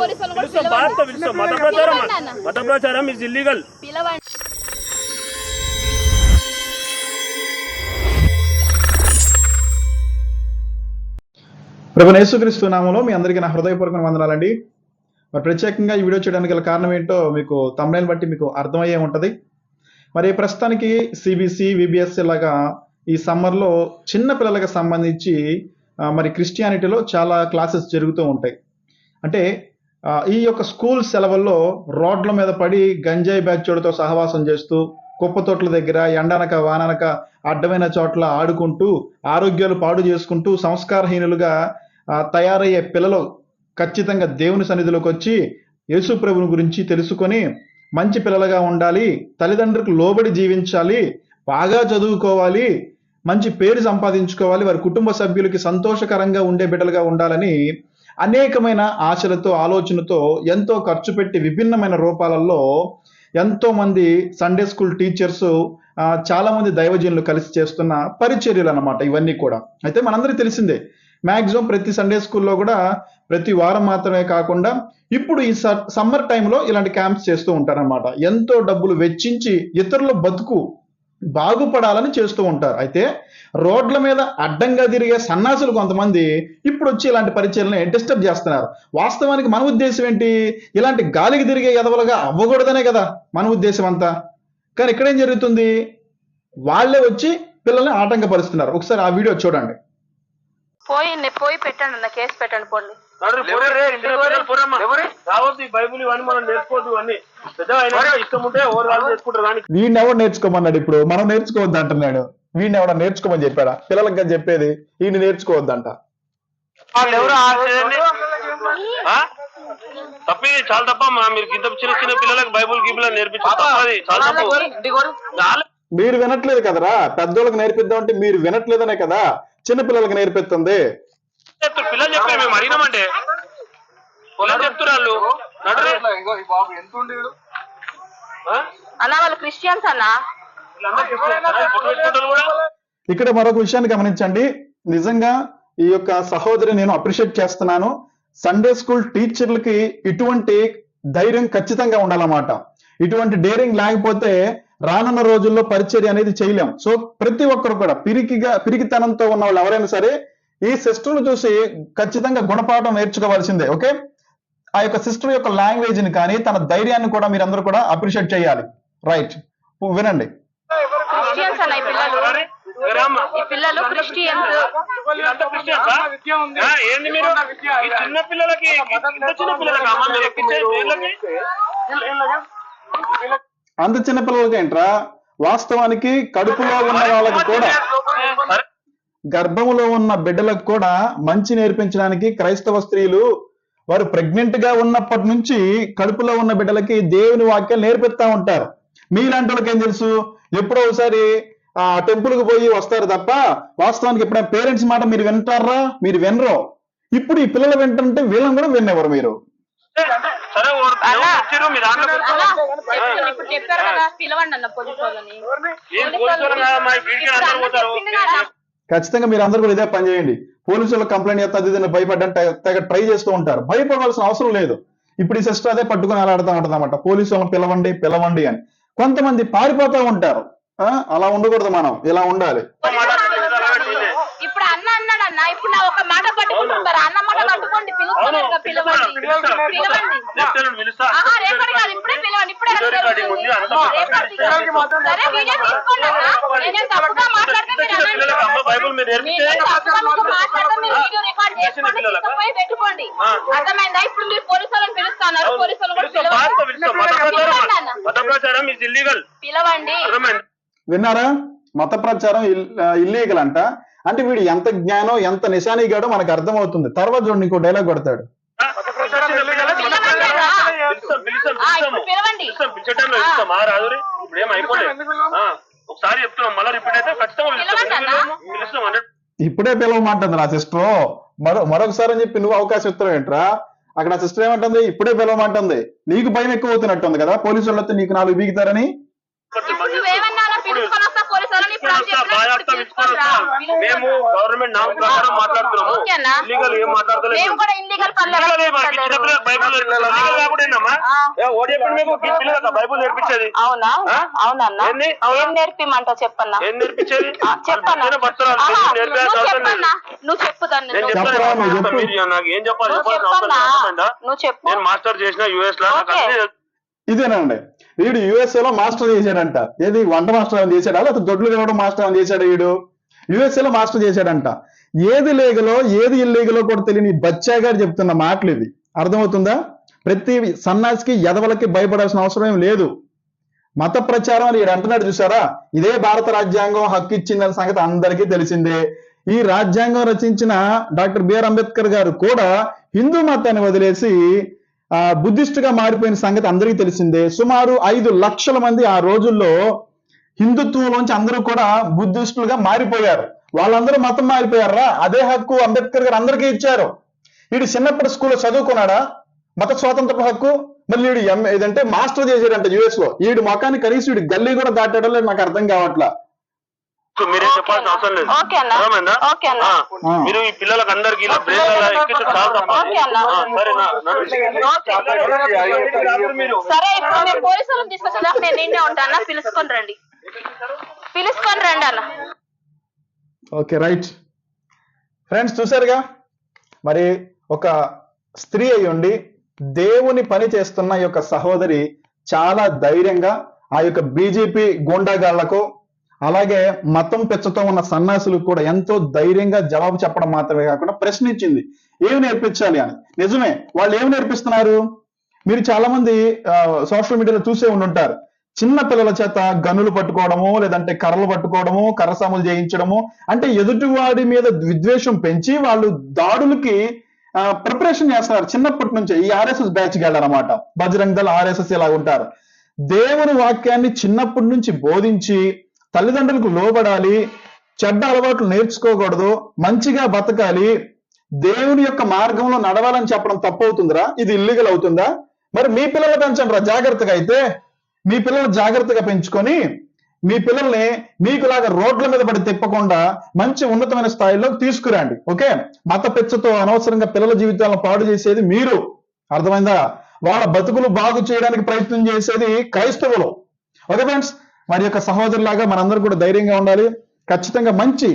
మత ప్రచారం మత ప్రచారం ఇస్ ఇల్లీగల్ పిలవండి. ప్రభు యేసుక్రీస్తు నామంలో మీ అందరికీ నా హృదయపూర్వక వందనాలండి. మరి ప్రత్యేకంగా ఈ వీడియో చేయడానికి గల కారణం ఏంటో మీకు తమిళని బట్టి మీకు అర్థమయ్యే ఉంటుంది. మరి ప్రస్తుతానికి సిబిసి విబిఎస్ లాగా ఈ సమ్మర్లో చిన్న పిల్లలకు సంబంధించి మరి క్రిస్టియానిటీలో చాలా క్లాసెస్ జరుగుతూ ఉంటాయి. అంటే ఈ యొక్క స్కూల్ సెలవుల్లో రోడ్ల మీద పడి గంజాయి బ్యాచోడితో సహవాసం చేస్తూ కుప్ప తోటల దగ్గర ఎండనక వాననక అడ్డమైన చోట్ల ఆడుకుంటూ ఆరోగ్యాలు పాడు చేసుకుంటూ సంస్కారహీనులుగా తయారయ్యే పిల్లలు ఖచ్చితంగా దేవుని సన్నిధిలోకి వచ్చి యేసు ప్రభుని గురించి తెలుసుకొని మంచి పిల్లలుగా ఉండాలి తల్లిదండ్రులకు లోబడి జీవించాలి బాగా చదువుకోవాలి మంచి పేరు సంపాదించుకోవాలి వారి కుటుంబ సభ్యులకి సంతోషకరంగా ఉండే బిడ్డలుగా ఉండాలని అనేకమైన ఆశలతో ఆలోచనతో ఎంతో ఖర్చు పెట్టి విభిన్నమైన రూపాలలో ఎంతో మంది సండే స్కూల్ టీచర్స్ చాలా మంది దైవజనులు కలిసి చేస్తున్న పరిచర్యలు అనమాట ఇవన్నీ కూడా. అయితే మనందరికీ తెలిసిందే మ్యాక్సిమం ప్రతి సండే స్కూల్లో కూడా ప్రతి వారం మాత్రమే కాకుండా ఇప్పుడు ఈ సమ్మర్ టైంలో ఇలాంటి క్యాంప్స్ చేస్తూ ఉంటారనమాట ఎంతో డబ్బులు వెచ్చించి ఇతరుల బతుకు బాగుపడాలని చేస్తూ ఉంటారు. అయితే రోడ్ల మీద అడ్డంగా తిరిగే సన్నాసులు కొంతమంది ఇప్పుడు వచ్చి ఇలాంటి పరిచయాలని డిస్టర్బ్ చేస్తున్నారు. వాస్తవానికి మన ఉద్దేశం ఏంటి? ఇలాంటి గాలికి తిరిగే ఎదవలుగా అవ్వకూడదనే కదా మన ఉద్దేశం అంతా. కానీ ఇక్కడేం జరుగుతుంది? వాళ్ళే వచ్చి పిల్లల్ని ఆటంకపరుస్తున్నారు. ఒకసారి ఆ వీడియో చూడండి. పోయి పోయి పెట్టండి కేసు పెట్టండి పోండి. బైబుల్ ఇవన్నీ మనం నేర్చుకోవద్దు ఇష్టం ఉంటే నేర్చుకోమన్నాడు ఇప్పుడు? మనం నేర్చుకోవద్దు అంటున్నాడు. వీడిని ఎవడ నేర్చుకోమని చెప్పాడా? పిల్లలకి కానీ చెప్పేది. వీడిని నేర్చుకోవద్దంట? తప్పిది చాలా తప్ప మా మీరు ఇంత చిన్న చిన్న పిల్లలకు బైబుల్ గిబుల్ నేర్పించాలి చాలా తప్పు. మీరు వినట్లేదు కదరా? పెద్దోళ్ళకి నేర్పిద్దాం అంటే మీరు వినట్లేదనే కదా? చిన్న పిల్లలకి నేర్పిస్తుంది. చెప్తారు. పిల్లలు చెప్పారు మేము అడిగినామంటే. పిల్లలు చెప్తున్నారు నడరే. ఆ? అన్న వాళ్ళు క్రిస్టియన్స్ అన్న? ఇక్కడ మరొక విషయాన్ని గమనించండి. నిజంగా ఈ యొక్క సహోదరి నేను అప్రిషియేట్ చేస్తున్నాను. సండే స్కూల్ టీచర్లకి ఇటువంటి ధైర్యం ఖచ్చితంగా ఉండాలన్నమాట. ఇటువంటి డేరింగ్ లేకపోతే రానున్న రోజుల్లో పరిచర్య అనేది చేయలేం. సో ప్రతి ఒక్కరు కూడా పిరికిగా పిరికితనంతో ఉన్న వాళ్ళు ఎవరైనా సరే ఈ సిస్టర్ను చూసి ఖచ్చితంగా గుణపాఠం నేర్చుకోవాల్సిందే ఓకే? ఆ యొక్క సిస్టర్ యొక్క లాంగ్వేజ్ని కానీ తన ధైర్యాన్ని కూడా మీరందరూ కూడా అప్రిషియేట్ చేయాలి. రైట్. వినండి. క్రిస్టియన్స్ అన్న ఈ పిల్లలు. రామ్మా. ఈ పిల్లలు క్రిస్టియన్స్. వీళ్ళంతా క్రిస్టియన్సా? ఆ, ఏంది మీరు? ఈ చిన్న పిల్లలకి చిన్న మీరు? అంత చిన్న పిల్లలకి ఏంట్రా? వాస్తవానికి కడుపులో ఉన్న వాళ్ళకి కూడా సరే. గర్భములో ఉన్న బిడ్డలకు కూడా మంచి నేర్పించడానికి క్రైస్తవ స్త్రీలు వారు ప్రెగ్నెంట్గా ఉన్నప్పటి నుంచి కడుపులో ఉన్న బిడ్డలకి దేవుని వాక్యాలు నేర్పిస్తా ఉంటారు. మీలాంటి వాళ్ళకి ఏం తెలుసు? ఎప్పుడో ఒకసారి ఆ టెంపుల్కి పోయి వస్తారు తప్ప వాస్తవానికి ఎప్పుడైనా పేరెంట్స్ మాట మీరు వింటారా? మీరు వినరు. ఇప్పుడు ఈ పిల్లలు వింటుంటే వీళ్ళని కూడా విన్నెవరు మీరు. పిలవండి అన్న ఖచ్చితంగా మీరు అందరూ కూడా ఇదే పని చేయండి. పోలీసులకు కంప్లైంట్ చేస్తే అది ఇదని తెగ ట్రై చేస్తూ ఉంటారు. భయపడవలసిన అవసరం లేదు. ఇప్పుడు ఈ సిస్టర్ అదే పట్టుకుని అలాడుతూ ఉంటుంది అనమాట పోలీసు వాళ్ళని పిలవండి పిలవండి అని. కొంతమంది పారిపోతూ ఉంటారు. ఆ, అలా ఉండకూడదు మనం. ఇలా ఉండాలి. అన్న ఇప్పుడు నా ఒక మాట పట్టుకుంటారు అన్న మాట పట్టుకోండి పిలుస్తున్నారు పిలవండి. రేపటి కాదు ఇప్పుడే పిలవండి ఇప్పుడే. సరే వీడియో తీసుకోండి అన్న. నేనేం తప్పుగా మాట్లాడితే మీరు మాట్లాడితే వీడియో రికార్డ్ చేసుకోండి? తీసుకుపోయి పెట్టుకోండి. అర్థమైందా? ఇప్పుడు మీరు పోలీసు వాళ్ళని పిలుస్తున్నారు పోలీసు వాళ్ళు పిలవండి. విన్నారా? మత ప్రచారం ఇల్లీగల్ అంట. అంటే వీడు ఎంత జ్ఞానం ఎంత నిశానీగాడో మనకు అర్థమవుతుంది. తర్వాత చూడండి ఇంకో డైలాగ్ కొడతాడు. ఇప్పుడు ఒకసారి చెప్తున్నాం. మళ్ళీ రిపీట్ అయితే ఖచ్చితంగా ఇప్పుడే పిలవమంటుంది నా సిస్టర్. మరో మరొకసారి అని చెప్పి నువ్వు అవకాశం ఇస్తావు ఏంట్రా? అక్కడ సిస్టర్ ఏమంటుంది? ఇప్పుడే పిలవమంటుంది. నీకు భయం ఎక్కువ అవుతున్నట్టుంది కదా? పోలీసు వాళ్ళు వస్తే నీకు నాలుగు బీగుతారని? ఇప్పుడు. మేము గవర్నమెంట్ నామ ప్రకారం మాట్లాడుతున్నాము. ఏం మాట్లాడతలేదు. బైబుల్ నేర్పించేది? అవునా? అవునన్నా? ఏం నేర్పిమంటావు చెప్పన్నా? ఏం నేర్పించేది? చెప్పన్నా. నువ్వు చెప్పు దాన్ని. నేను నాకు ఏం చెప్పాలి మాస్టర్ చేసిన యుఎస్లో. నాకు. ఇదేనండి వీడు యుఎస్ఏలో మాస్టర్ చేశాడంట. ఏది? వంట మాస్టర్ అని చేశాడా? లేకపోతే దొడ్లు తినడం మాస్టర్ అని చేశాడు వీడు? యుఎస్ఏలో మాస్టర్ చేశాడంట. ఏది లీగలో ఏది ఇల్లీగలో కూడా తెలియని బచ్చా గారు చెప్తున్న మాటలు ఇది అర్థమవుతుందా? ప్రతి సన్నాసికి ఎదవలకి భయపడాల్సిన అవసరం ఏం లేదు. మత ప్రచారం అని ఈడు అంటున్నాడు చూసారా? ఇదే భారత రాజ్యాంగం హక్కు ఇచ్చిందన్న సంగతి అందరికీ తెలిసిందే. ఈ రాజ్యాంగం రచించిన డాక్టర్ బిఆర్ అంబేద్కర్ గారు కూడా హిందూ మతాన్ని వదిలేసి ఆ బుద్ధిస్ట్గా మారిపోయిన సంగతి అందరికీ తెలిసిందే. సుమారు ఐదు లక్షల మంది ఆ రోజుల్లో హిందుత్వంలోంచి అందరూ కూడా బుద్ధిస్టులుగా మారిపోయారు. వాళ్ళందరూ మతం మారిపోయారా? అదే హక్కు అంబేద్కర్ గారు అందరికీ ఇచ్చారు. వీడు చిన్నప్పుడు స్కూల్లో చదువుకున్నాడా? మత స్వాతంత్ర హక్కు? మళ్ళీ వీడు ఎం ఏదంటే మాస్టర్ చేశాడంట యుఎస్లో వీడు మొఖాన్ని కనీసం వీడి గల్లీ కూడా దాటాడో లేదు నాకు అర్థం కావట్లా. మీరేం చెప్పాల్సిన అవసరం లేదు. ఓకే అన్న. అర్థమైందా? మీరు ఈ పిల్లలకు అందరికి ఇలా అలా ఎక్కించడం చాలా తప్పు. ఓకే అన్న. ఆ, సరేనా నన్ను- మీరు సరే ఇప్పుడు మీరు పోలీసు వాళ్ళని తీసుకొచ్చేదాకా నేను నిన్నే ఉంటాను పిలుచుకొని రండి. పిలుచుకొని రండి అన్న. Okay right. ఫ్రెండ్స్ చూసారుగా మరి ఒక స్త్రీ అయి ఉండి దేవుని పని చేస్తున్న ఈ యొక్క సహోదరి చాలా ధైర్యంగా ఆ యొక్క బీజేపీ గూండాగాళ్ళకు అలాగే మతం పెచ్చతో ఉన్న సన్యాసులకు కూడా ఎంతో ధైర్యంగా జవాబు చెప్పడం మాత్రమే కాకుండా ప్రశ్నించింది. ఏమి నేర్పించాలి అని. నిజమే వాళ్ళు ఏమి నేర్పిస్తున్నారు? మీరు చాలా మంది సోషల్ మీడియాలో చూసే ఉండుంటారు. చిన్న పిల్లల చేత గనులు పట్టుకోవడము లేదంటే కర్రలు పట్టుకోవడము కర్రసాములు చేయించడము అంటే ఎదుటివాడి మీద విద్వేషం పెంచి వాళ్ళు దాడులకి ప్రిపరేషన్ చేస్తున్నారు. చిన్నప్పటి నుంచే ఈ ఆర్ఎస్ఎస్ బ్యాచ్ వెళ్ళారనమాట బజరంగ్ దళ ఆర్ఎస్ఎస్ ఇలా ఉంటారు దేవుని వాక్యాన్ని చిన్నప్పటి నుంచి బోధించి తల్లిదండ్రులకు లోబడాలి చెడ్డ అలవాట్లు నేర్చుకోకూడదు మంచిగా బతకాలి దేవుని యొక్క మార్గంలో నడవాలని చెప్పడం తప్పవుతుందిరా? ఇది ఇల్లీగల్ అవుతుందా? మరి మీ పిల్లలు పెంచండి రా జాగ్రత్తగా అయితే. మీ పిల్లలు జాగ్రత్తగా పెంచుకొని మీ పిల్లల్ని మీకులాగా రోడ్ల మీద పడి తిప్పకుండా మంచి ఉన్నతమైన స్థాయిలో తీసుకురండి. ఓకే? మత పెచ్చతో అనవసరంగా పిల్లల జీవితాలను పాడు చేసేది మీరు. అర్థమైందా? వాళ్ళ బతుకులు బాగు చేయడానికి ప్రయత్నం చేసేది క్రైస్తవులు. Okay friends? మరి యొక్క సహోదరులాగా మనందరూ కూడా ధైర్యంగా ఉండాలి. ఖచ్చితంగా మంచి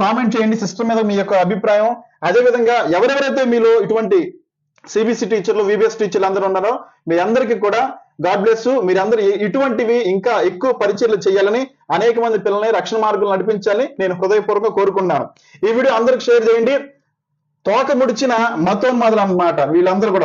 కామెంట్ చేయండి సిస్టమ్ మీద మీ యొక్క అభిప్రాయం. అదే విధంగా ఎవరెవరైతే మీలో ఇటువంటి సిబిసి టీచర్లు విబిఎస్ టీచర్లు అందరూ ఉన్నారో మీ అందరికీ కూడా గాడ్ బ్లెస్ మీరందరూ ఇటువంటివి ఇంకా ఎక్కువ పరిచయలు చేయాలని అనేక మంది పిల్లల్ని రక్షణ మార్గంలో నడిపించాలని నేను హృదయపూర్వక కోరుకున్నాను ఈ వీడియో అందరికి షేర్ చేయండి. తోక ముడిచిన మతోన్మాదులు అన్నమాట వీళ్ళందరూ కూడా.